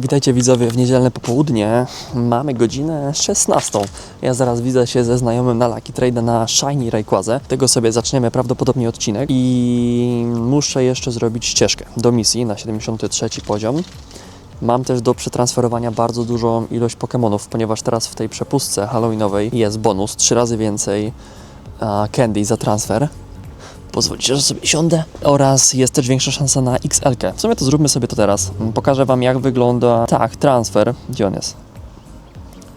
Witajcie widzowie w niedzielne popołudnie. Mamy godzinę 16. Ja zaraz widzę się ze znajomym na Lucky Trade na Shiny Rayquaze. Tego sobie zaczniemy prawdopodobnie odcinek i muszę jeszcze zrobić ścieżkę do misji na 73 poziom. Mam też do przetransferowania bardzo dużą ilość Pokémonów, ponieważ teraz w tej przepustce halloweenowej jest bonus 3 razy więcej candy za transfer. Pozwolicie, że sobie siądę. Oraz jest też większa szansa na XL. -kę. W sumie to zróbmy sobie to teraz. Pokażę Wam, jak wygląda. Tak, transfer. Gdzie on jest?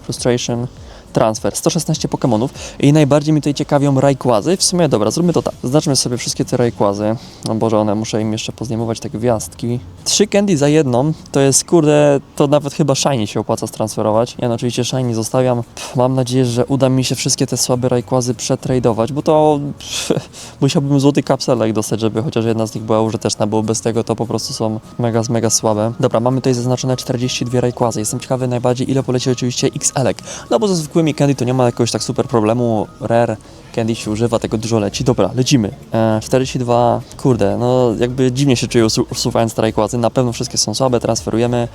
Frustration. Transfer. 116 Pokémonów. I najbardziej mi tutaj ciekawią Rayquazy. W sumie dobra, zróbmy to tak. Zaznaczmy sobie wszystkie te Rayquazy. No Boże, one muszę im jeszcze pozniemować te gwiazdki. Trzy candy za jedną to jest kurde, to nawet chyba Shiny się opłaca stransferować. Ja no, oczywiście Shiny zostawiam. Pff, mam nadzieję, że uda mi się wszystkie te słabe Rayquazy przetradować, bo to pff, musiałbym złoty kapselek dostać, żeby chociaż jedna z nich była użyteczna, bo bez tego to po prostu są mega, mega słabe. Dobra, mamy tutaj zaznaczone 42 Rayquazy. Jestem ciekawy najbardziej, ile poleci oczywiście XL-ek. No bo ze zwykłymi candy to nie ma jakiegoś tak super problemu. Rare candy się używa, tego dużo leci. Dobra, lecimy. E, 42, kurde, no jakby dziwnie się czuję usu- usuwając te Rayquazy. Na pewno wszystkie są słabe, transferujemy.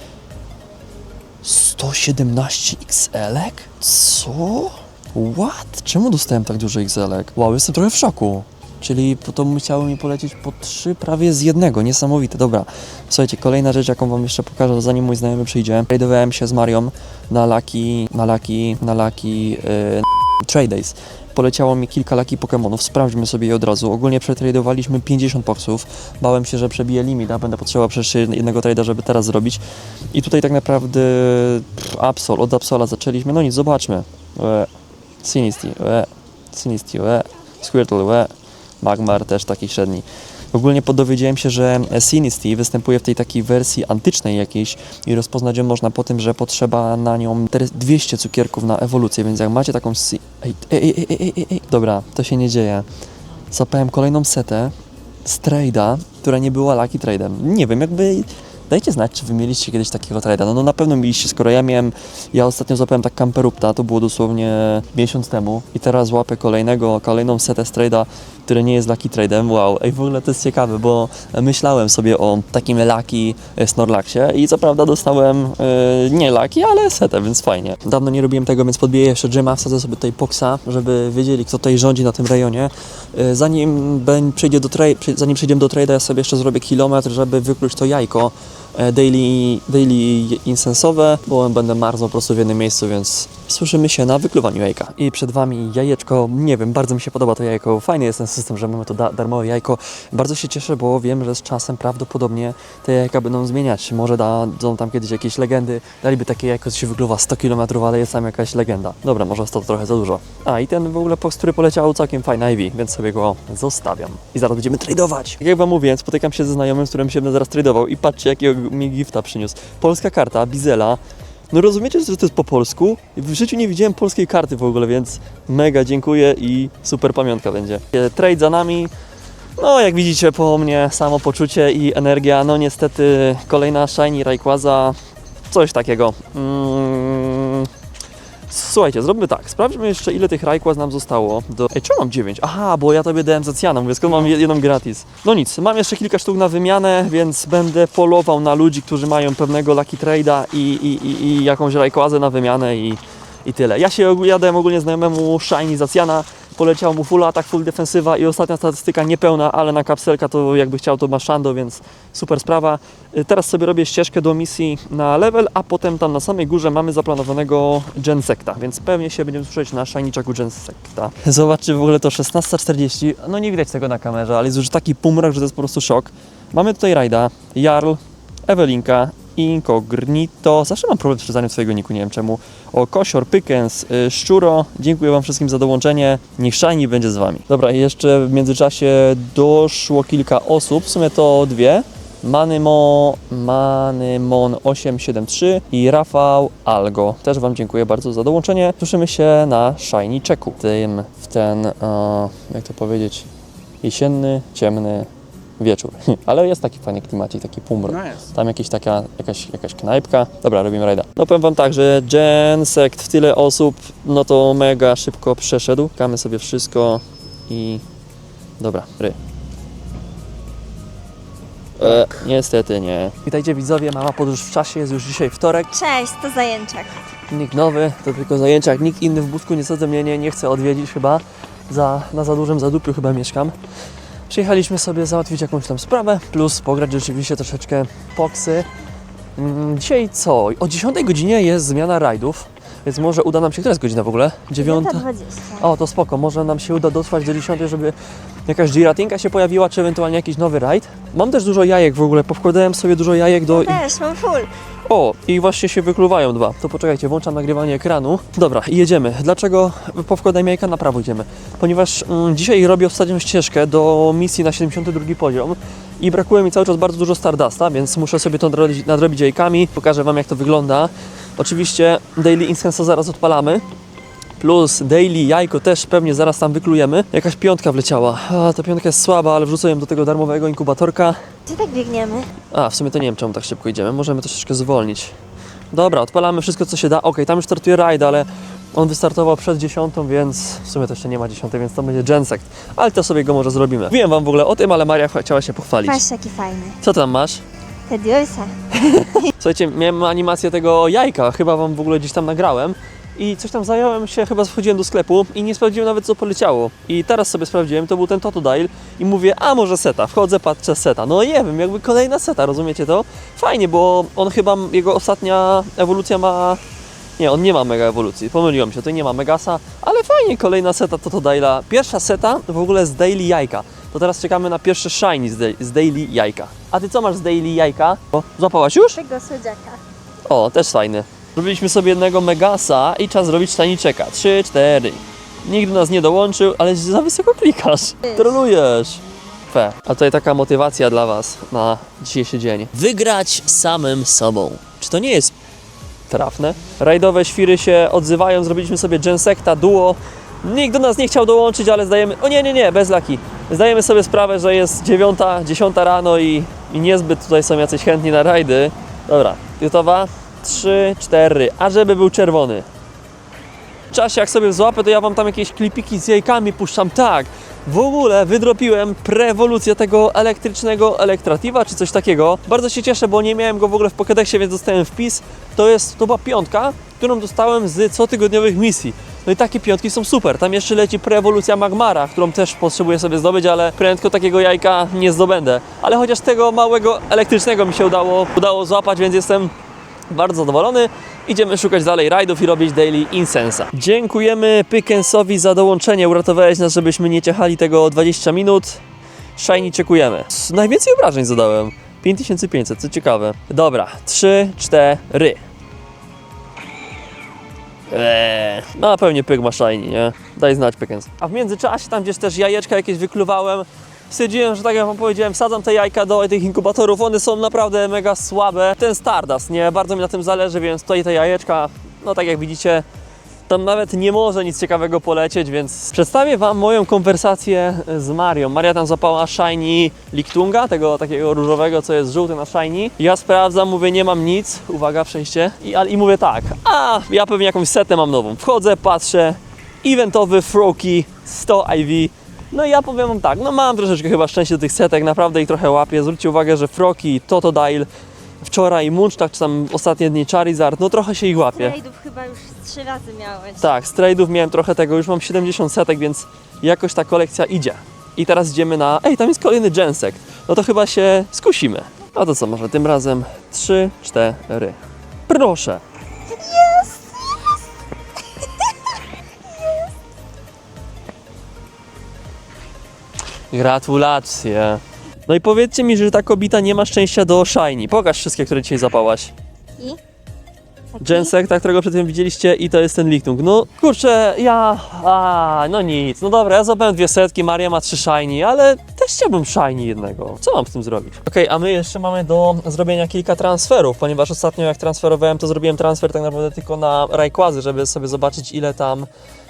117 XL-ek? Co? What? Czemu dostałem tak dużo XL-ek? Wow, jestem trochę w szoku. Czyli to musiało mi polecieć po trzy prawie z jednego. Niesamowite. Dobra. Słuchajcie, kolejna rzecz, jaką wam jeszcze pokażę, zanim mój znajomy przyjdzie. Tradowałem się z Marią na Lucky, na Lucky, na Lucky yy, Trade Days. Poleciało mi kilka Lucky Pokémonów, sprawdźmy sobie je od razu. Ogólnie przetradowaliśmy 50 boxów. Bałem się, że przebiję limit, a będę potrzebował przecież jednego trade'a, żeby teraz zrobić. I tutaj tak naprawdę pff, Absol, od Absola zaczęliśmy. No nic, zobaczmy. E, Sinisty, e, e, Squirtle, Magmar też taki średni. Ogólnie podowiedziałem się, że Sinisty występuje w tej takiej wersji antycznej jakiejś i rozpoznać ją można po tym, że potrzeba na nią teraz 200 cukierków na ewolucję, więc jak macie taką... Si- ej, ej, ej, ej, ej, ej. Dobra, to się nie dzieje. Zapałem kolejną setę z trade'a, która nie była lucky trade'em. Nie wiem, jakby... Dajcie znać, czy wy mieliście kiedyś takiego trade'a. No, no na pewno mieliście, skoro ja miałem... Ja ostatnio złapałem tak kamperupta, to było dosłownie miesiąc temu i teraz łapię kolejnego, kolejną setę z trade'a, który nie jest lucky trade'em. Wow, ej w ogóle to jest ciekawe, bo myślałem sobie o takim lucky e, Snorlaxie i co prawda dostałem e, nie lucky, ale setę, więc fajnie. Dawno nie robiłem tego, więc podbiję jeszcze dżema, wsadzę sobie tutaj Poxa, żeby wiedzieli, kto tutaj rządzi na tym rejonie. E, zanim ben, przejdzie do zanim przejdziemy do ja sobie jeszcze zrobię kilometr, żeby wykluć to jajko daily, daily insensowe, bo będę marznął po prostu w jednym miejscu, więc słyszymy się na wykluwaniu jajka. I przed Wami jajeczko, nie wiem, bardzo mi się podoba to jajko, fajny jest ten system, że mamy to da- darmowe jajko. Bardzo się cieszę, bo wiem, że z czasem prawdopodobnie te jajka będą zmieniać. Może dadzą tam kiedyś jakieś legendy, daliby takie jajko, co się wykluwa 100 km, ale jest tam jakaś legenda. Dobra, może 100 to trochę za dużo. A i ten w ogóle post, który poleciał całkiem fajny Ivy, więc sobie go zostawiam. I zaraz będziemy tradować. Jak Wam mówiłem, spotykam się ze znajomym, z którym się będę zaraz tradował i patrzcie, jakiego mi gifta przyniósł. Polska karta, Bizela. No rozumiecie, że to jest po polsku? W życiu nie widziałem polskiej karty w ogóle, więc mega dziękuję i super pamiątka będzie. Trade za nami. No, jak widzicie po mnie, samopoczucie i energia. No niestety kolejna Shiny Rayquaza, coś takiego. Mm. Słuchajcie, zróbmy tak. Sprawdźmy jeszcze, ile tych Rayquaz nam zostało. Do... Ej, czemu mam 9? Aha, bo ja tobie dałem za mówię, skąd mam je- jedną gratis. No nic, mam jeszcze kilka sztuk na wymianę, więc będę polował na ludzi, którzy mają pewnego Lucky Trade'a i, i, i, i jakąś Rayquazę na wymianę i, i tyle. Ja się ja dałem ogólnie znajomemu Shiny za Cyana, poleciał mu full atak, full defensywa i ostatnia statystyka niepełna, ale na kapselka to jakby chciał to ma Shando, więc super sprawa. Y, Teraz sobie robię ścieżkę do misji na level, a potem tam na samej górze mamy zaplanowanego Gensekta, więc pewnie się będziemy słyszeć na Shiniczaku Gensekta. Zobaczcie w ogóle to 16.40, no nie widać tego na kamerze, ale jest już taki półmrok, że to jest po prostu szok. Mamy tutaj Rajda, Jarl, Ewelinka, Incognito. Zawsze mam problem z czytaniem swojego niku, nie wiem czemu. O, Kosior, Pykens, y, Szczuro. Dziękuję Wam wszystkim za dołączenie. Niech Shiny będzie z Wami. Dobra, jeszcze w międzyczasie doszło kilka osób, w sumie to dwie. Manymo, Manymon 873 i Rafał Algo. Też Wam dziękuję bardzo za dołączenie. Słyszymy się na Shiny Checku. Tym, w ten, e, jak to powiedzieć, jesienny, ciemny wieczór. Ale jest taki fajny klimacik, taki półmrok. No jest. Tam jakieś taka, jakaś, jakaś knajpka. Dobra, robimy rajda. No powiem wam tak, że Gensect w tyle osób, no to mega szybko przeszedł. Kamy sobie wszystko i... Dobra, ry. E, niestety nie. Witajcie widzowie, mała podróż w czasie, jest już dzisiaj wtorek. Cześć, to Zajęczak. Nikt nowy, to tylko zajęciak. Nikt inny w Busku niestety mnie nie, nie chce odwiedzić chyba. Za, na za dużym zadupiu chyba mieszkam. Przyjechaliśmy sobie załatwić jakąś tam sprawę, plus pograć rzeczywiście troszeczkę poksy. Mm, Dzisiaj co? O 10 godzinie jest zmiana rajdów, więc może uda nam się, która jest godzina w ogóle? 9? 9.20. O, to spoko, może nam się uda dotrwać do 10, żeby jakaś giratinka się pojawiła, czy ewentualnie jakiś nowy rajd. Mam też dużo jajek w ogóle, powkładałem sobie dużo jajek do... Też, mam full. O, i właśnie się wykluwają dwa. To poczekajcie, włączam nagrywanie ekranu. Dobra, i jedziemy. Dlaczego powkładajmy jajka na prawo idziemy? Ponieważ mm, dzisiaj robię ostatnią ścieżkę do misji na 72 poziom i brakuje mi cały czas bardzo dużo Stardasta, więc muszę sobie to nadrobić, nadrobić jajkami. Pokażę Wam jak to wygląda. Oczywiście Daily Incense zaraz odpalamy. Plus daily jajko też pewnie zaraz tam wyklujemy. Jakaś piątka wleciała. A, ta piątka jest słaba, ale wrzucę ją do tego darmowego inkubatorka. Gdzie tak biegniemy? A, w sumie to nie wiem, czemu tak szybko idziemy. Możemy troszeczkę zwolnić. Dobra, odpalamy wszystko, co się da. Okej, tam już startuje rajd, ale on wystartował przed dziesiątą, więc w sumie to jeszcze nie ma dziesiątej, więc to będzie Gensect. Ale to sobie go może zrobimy. Wiem wam w ogóle o tym, ale Maria chciała się pochwalić. Patrz, jaki fajny. Co tam masz? Tediusa. Słuchajcie, miałem animację tego jajka, chyba wam w ogóle gdzieś tam nagrałem. I coś tam zająłem się, chyba wchodziłem do sklepu i nie sprawdziłem nawet co poleciało. I teraz sobie sprawdziłem, to był ten Totodile i mówię, a może seta, wchodzę, patrzę seta. No nie wiem, jakby kolejna seta, rozumiecie to? Fajnie, bo on chyba, jego ostatnia ewolucja ma... Nie, on nie ma mega ewolucji, pomyliłem się, to nie ma Megasa, ale fajnie, kolejna seta Totodile'a. Pierwsza seta w ogóle z Daily Jajka. To teraz czekamy na pierwsze Shiny z, z Daily Jajka. A ty co masz z Daily Jajka? O, złapałaś już? Tego słodziaka. O, też fajny. Zrobiliśmy sobie jednego Megasa i czas zrobić Shiniczeka. 3, 4. Nikt do nas nie dołączył, ale za wysoko klikasz. Trolujesz. Fe. A tutaj taka motywacja dla Was na dzisiejszy dzień. Wygrać samym sobą. Czy to nie jest trafne? Rajdowe świry się odzywają, zrobiliśmy sobie Gensecta, duo. Nikt do nas nie chciał dołączyć, ale zdajemy... O nie, nie, nie, bez laki. Zdajemy sobie sprawę, że jest dziewiąta, dziesiąta rano i, i niezbyt tutaj są jacyś chętni na rajdy. Dobra, gotowa? Trzy, cztery, a żeby był czerwony. W czasie jak sobie złapę, to ja wam tam jakieś klipiki z jajkami puszczam. Tak, w ogóle wydropiłem prewolucję tego elektrycznego Elektrativa, czy coś takiego. Bardzo się cieszę, bo nie miałem go w ogóle w Pokédexie, więc dostałem wpis. To jest, to była piątka, którą dostałem z cotygodniowych misji. No i takie piątki są super. Tam jeszcze leci preewolucja Magmara, którą też potrzebuję sobie zdobyć, ale prędko takiego jajka nie zdobędę. Ale chociaż tego małego elektrycznego mi się udało, udało złapać, więc jestem bardzo zadowolony. Idziemy szukać dalej rajdów i robić daily incensa. Dziękujemy Pickensowi za dołączenie. Uratowałeś nas, żebyśmy nie ciechali tego 20 minut. Shiny czekujemy. Najwięcej obrażeń zadałem. 5500, co ciekawe. Dobra, 3, 4. Eee, no pewnie pyk ma shiny, nie? Daj znać Pickens. A w międzyczasie tam gdzieś też jajeczka jakieś wykluwałem. Stwierdziłem, że tak jak wam powiedziałem, wsadzam te jajka do tych inkubatorów, one są naprawdę mega słabe. Ten Stardust, nie? Bardzo mi na tym zależy, więc tutaj te jajeczka, no tak jak widzicie, tam nawet nie może nic ciekawego polecieć, więc przedstawię Wam moją konwersację z Marią. Maria tam zapała Shiny Lichtunga, tego takiego różowego, co jest żółty na Shiny. Ja sprawdzam, mówię, nie mam nic, uwaga, przejście. I, i mówię tak, a ja pewnie jakąś setę mam nową. Wchodzę, patrzę, eventowy Froki 100 IV. No i ja powiem Wam tak, no mam troszeczkę chyba szczęście do tych setek, naprawdę ich trochę łapię. Zwróćcie uwagę, że Froki, Totodile, wczoraj Munchtak, czy tam ostatnie dni Charizard, no trochę się ich łapie. Rajdów chyba już trzy razy miałeś. Tak, z trade'ów miałem trochę tego, już mam 70 setek, więc jakoś ta kolekcja idzie. I teraz idziemy na... Ej, tam jest kolejny Gensect. No to chyba się skusimy. No to co, może tym razem 3, 4. Proszę. Gratulacje. No i powiedzcie mi, że ta kobita nie ma szczęścia do Shiny. Pokaż wszystkie, które dzisiaj zapałaś. I? Taki? Gensek, którego przed tym widzieliście i to jest ten Lichtung. No kurczę, ja... A, no nic. No dobra, ja złapałem dwie setki, Maria ma trzy shiny, ale też chciałbym shiny jednego. Co mam z tym zrobić? Okej, a my jeszcze mamy do zrobienia kilka transferów, ponieważ ostatnio jak transferowałem, to zrobiłem transfer tak naprawdę tylko na Rayquazy, żeby sobie zobaczyć ile tam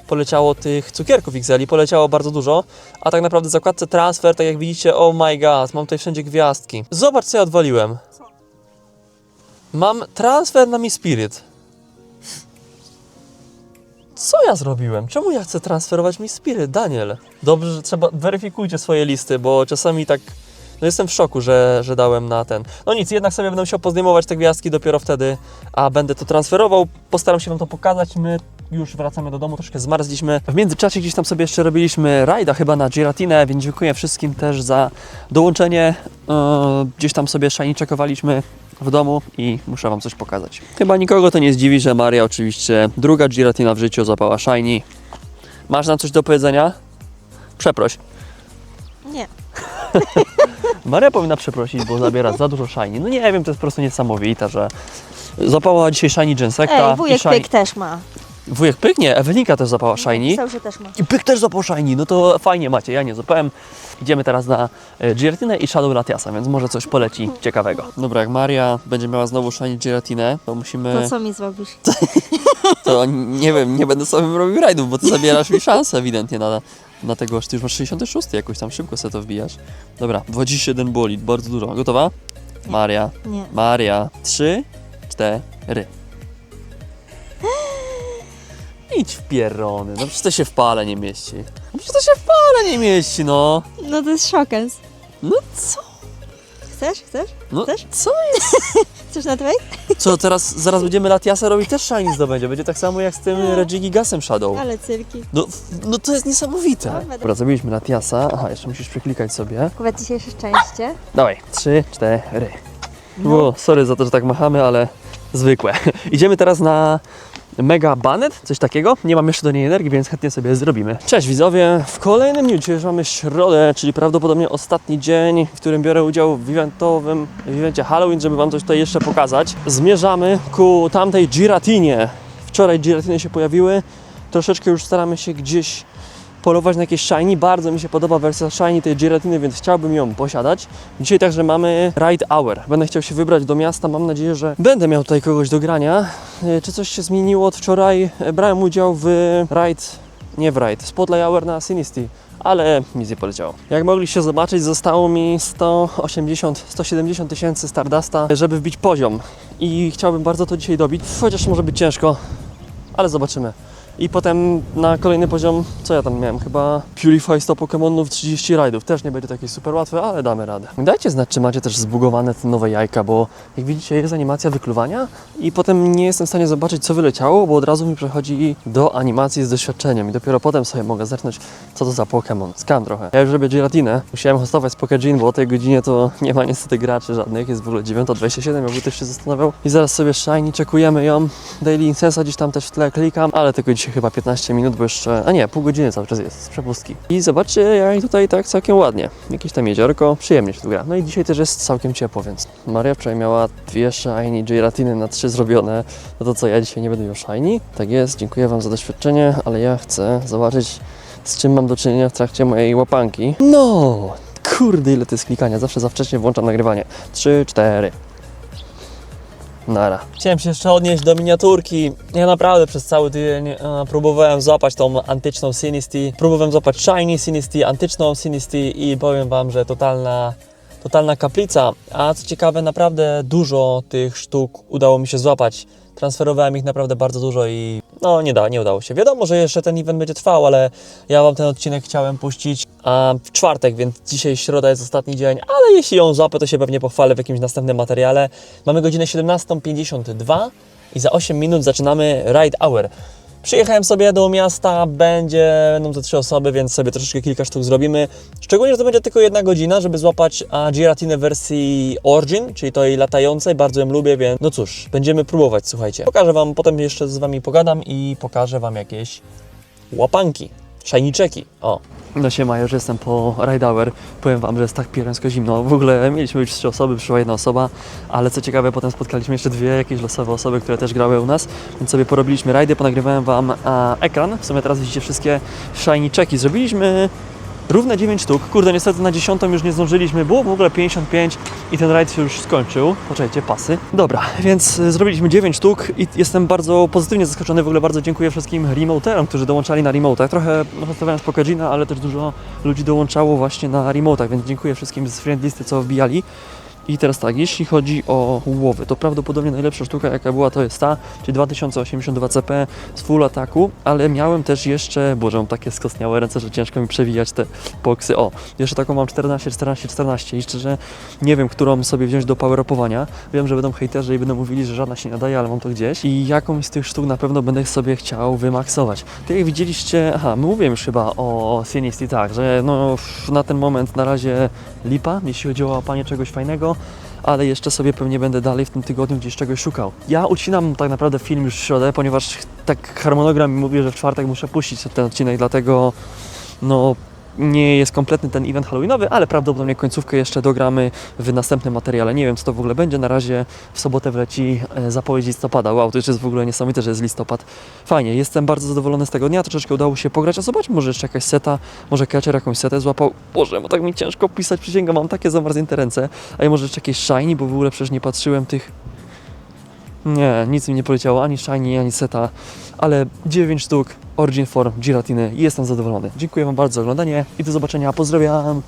poleciało tych cukierków XL i poleciało bardzo dużo, a tak naprawdę w zakładce transfer, tak jak widzicie, oh my god, mam tutaj wszędzie gwiazdki. Zobacz co ja odwaliłem. Mam transfer na Mi Spirit. Co ja zrobiłem? Czemu ja chcę transferować Mi Spirit, Daniel? Dobrze, że trzeba, weryfikujcie swoje listy, bo czasami tak No jestem w szoku, że, że dałem na ten. No nic, jednak sobie będę musiał pozdejmować te gwiazdki dopiero wtedy, a będę to transferował. Postaram się Wam to pokazać. My już wracamy do domu, troszkę zmarzliśmy. W międzyczasie gdzieś tam sobie jeszcze robiliśmy rajda chyba na Giratinę, więc dziękuję wszystkim też za dołączenie. E, gdzieś tam sobie shiny czekowaliśmy w domu i muszę Wam coś pokazać. Chyba nikogo to nie zdziwi, że Maria oczywiście druga Giratina w życiu zapała shiny. Masz nam coś do powiedzenia? Przeproś. Nie. Maria powinna przeprosić, bo zabiera za dużo shiny. No nie wiem, to jest po prostu niesamowite, że zapała dzisiaj shiny Jensekta. Ej, wujek i shiny... Pyk też ma. Wujek Pyk? Nie, Ewelinka też zapała shiny. Pisał, że też ma. I Pyk też zapał shiny, no to fajnie macie, ja nie zapałem. Idziemy teraz na e, Giratinę i Shadow Latiasa, więc może coś poleci ciekawego. Dobra, jak Maria będzie miała znowu shiny Giratinę, to musimy... To co mi zrobisz? To nie wiem, nie będę sobie robił rajdów, bo ty zabierasz mi szansę ewidentnie na, na tego, ty już masz 66, jakoś tam szybko sobie to wbijasz. Dobra, 21 boli, bardzo dużo. Gotowa? Maria, Nie. Maria, 3, 4. Idź w pierony, no przecież to się w pale nie mieści. No przecież to się w pale nie mieści, no. No to jest szokens. No co? Chcesz? Chcesz? No Chcesz? co? Chcesz na twojej? Co, teraz zaraz będziemy Latiasa robić też shiny zdobędzie. Będzie tak samo jak z tym No. Regigi Gasem Shadow. Ale cyrki. No, f- no to jest niesamowite. Dobra. Dobra, zrobiliśmy Latiasa. Aha, jeszcze musisz przeklikać sobie. Akurat dzisiejsze szczęście. Dawaj, trzy, cztery. No. Sorry za to, że tak machamy, ale zwykłe. Idziemy teraz na Mega Banet, coś takiego. Nie mam jeszcze do niej energii, więc chętnie sobie zrobimy. Cześć widzowie, w kolejnym dniu, dzisiaj już mamy środę, czyli prawdopodobnie ostatni dzień, w którym biorę udział w eventowym, w evencie Halloween, żeby Wam coś tutaj jeszcze pokazać. Zmierzamy ku tamtej Giratinie. Wczoraj Giratiny się pojawiły, troszeczkę już staramy się gdzieś polować na jakieś shiny. Bardzo mi się podoba wersja shiny tej Giratiny, więc chciałbym ją posiadać. Dzisiaj także mamy Ride Hour. Będę chciał się wybrać do miasta. Mam nadzieję, że będę miał tutaj kogoś do grania. E, Czy coś się zmieniło od wczoraj? E, Brałem udział w Ride, nie w Ride, Spotlight Hour na Sinisty. Ale nic nie poleciało. Jak mogliście zobaczyć, zostało mi 180-170 tysięcy Stardusta, żeby wbić poziom. I chciałbym bardzo to dzisiaj dobić, chociaż może być ciężko, ale zobaczymy. I potem na kolejny poziom, co ja tam miałem? Chyba Purify 100 Pokémonów 30 rajdów. Też nie będzie takie super łatwe, ale damy radę. Dajcie znać, czy macie też zbugowane te nowe jajka, bo jak widzicie jest animacja wykluwania i potem nie jestem w stanie zobaczyć, co wyleciało, bo od razu mi przechodzi do animacji z doświadczeniem i dopiero potem sobie mogę zerknąć, co to za Pokémon. Skam trochę. Ja już robię Giratinę. Musiałem hostować z Pokegin, bo o tej godzinie to nie ma niestety graczy żadnych. Jest w ogóle 9.27, jakby ktoś się zastanawiał. I zaraz sobie Shiny, czekujemy ją. Daily Incensa gdzieś tam też w tle klikam, ale tylko dzisiaj chyba 15 minut, bo jeszcze, a nie, pół godziny cały czas jest z przepustki. I zobaczcie, jak tutaj tak całkiem ładnie. Jakieś tam jeziorko, przyjemnie się tu gra. No i dzisiaj też jest całkiem ciepło, więc Maria wczoraj miała dwie Shiny Giratiny na trzy zrobione. No to co, ja dzisiaj nie będę miał Shiny? Tak jest, dziękuję Wam za doświadczenie, ale ja chcę zobaczyć, z czym mam do czynienia w trakcie mojej łapanki. No, kurde, ile to jest klikania. Zawsze za wcześnie włączam nagrywanie. Trzy, cztery. Nara. Chciałem się jeszcze odnieść do miniaturki. Ja naprawdę przez cały tydzień e, próbowałem złapać tą antyczną Sinisty. Próbowałem złapać Shiny Sinisty, antyczną Sinisty i powiem Wam, że totalna, totalna kaplica. A co ciekawe, naprawdę dużo tych sztuk udało mi się złapać. Transferowałem ich naprawdę bardzo dużo i no nie da, nie udało się. Wiadomo, że jeszcze ten event będzie trwał, ale ja Wam ten odcinek chciałem puścić a, w czwartek, więc dzisiaj środa jest ostatni dzień, ale jeśli ją złapę, to się pewnie pochwalę w jakimś następnym materiale. Mamy godzinę 17.52 i za 8 minut zaczynamy Ride Hour. Przyjechałem sobie do miasta, będzie, będą to trzy osoby, więc sobie troszeczkę kilka sztuk zrobimy. Szczególnie, że to będzie tylko jedna godzina, żeby złapać a, Giratinę wersji Origin, czyli tej latającej, bardzo ją lubię, więc no cóż, będziemy próbować, słuchajcie. Pokażę Wam, potem jeszcze z Wami pogadam i pokażę Wam jakieś łapanki, szajniczeki, o. No siema, już jestem po Ride Hour. Powiem Wam, że jest tak pieręsko zimno. W ogóle mieliśmy już trzy osoby, przyszła jedna osoba, ale co ciekawe, potem spotkaliśmy jeszcze dwie jakieś losowe osoby, które też grały u nas, więc sobie porobiliśmy rajdy, ponagrywałem Wam a, ekran. W sumie teraz widzicie wszystkie shiny checki. Zrobiliśmy równe 9 sztuk. Kurde, niestety na 10 już nie zdążyliśmy, było w ogóle 55 i ten rajd się już skończył. Poczekajcie, pasy. Dobra, więc y, zrobiliśmy 9 sztuk i jestem bardzo pozytywnie zaskoczony. W ogóle bardzo dziękuję wszystkim remoterom, którzy dołączali na remotach. Trochę postawałem z Pokegina, ale też dużo ludzi dołączało właśnie na remotach, więc dziękuję wszystkim z friendlisty, co wbijali. I teraz tak, jeśli chodzi o łowy, to prawdopodobnie najlepsza sztuka jaka była to jest ta, czyli 2082 CP z full ataku, ale miałem też jeszcze, boże mam takie skostniałe ręce, że ciężko mi przewijać te boksy. O, jeszcze taką mam 14, 14, 14 i szczerze nie wiem, którą sobie wziąć do power-upowania. Wiem, że będą hejterzy i będą mówili, że żadna się nie nadaje, ale mam to gdzieś. I jakąś z tych sztuk na pewno będę sobie chciał wymaksować. Tak jak widzieliście, aha, mówiłem już chyba o Sinisty tak, że no na ten moment na razie lipa, jeśli chodzi o łapanie czegoś fajnego, ale jeszcze sobie pewnie będę dalej w tym tygodniu gdzieś czegoś szukał. Ja ucinam tak naprawdę film już w środę, ponieważ tak harmonogram mi mówi, że w czwartek muszę puścić ten odcinek, dlatego no nie jest kompletny ten event halloweenowy, ale prawdopodobnie końcówkę jeszcze dogramy w następnym materiale. Nie wiem, co to w ogóle będzie. Na razie w sobotę wleci e, zapowiedź listopada. Wow, to już jest w ogóle niesamowite, że jest listopad. Fajnie, jestem bardzo zadowolony z tego dnia. Troszeczkę udało się pograć, a zobaczmy, może jeszcze jakaś seta, może catcher jakąś setę złapał. Boże, bo tak mi ciężko pisać, przysięgam, mam takie zamarznięte ręce. A ja może jeszcze jakieś shiny, bo w ogóle przecież nie patrzyłem tych... Nie, nic mi nie poleciało, ani shiny, ani seta, ale 9 sztuk Origin Form Giratiny i jestem zadowolony. Dziękuję Wam bardzo za oglądanie i do zobaczenia. Pozdrawiam!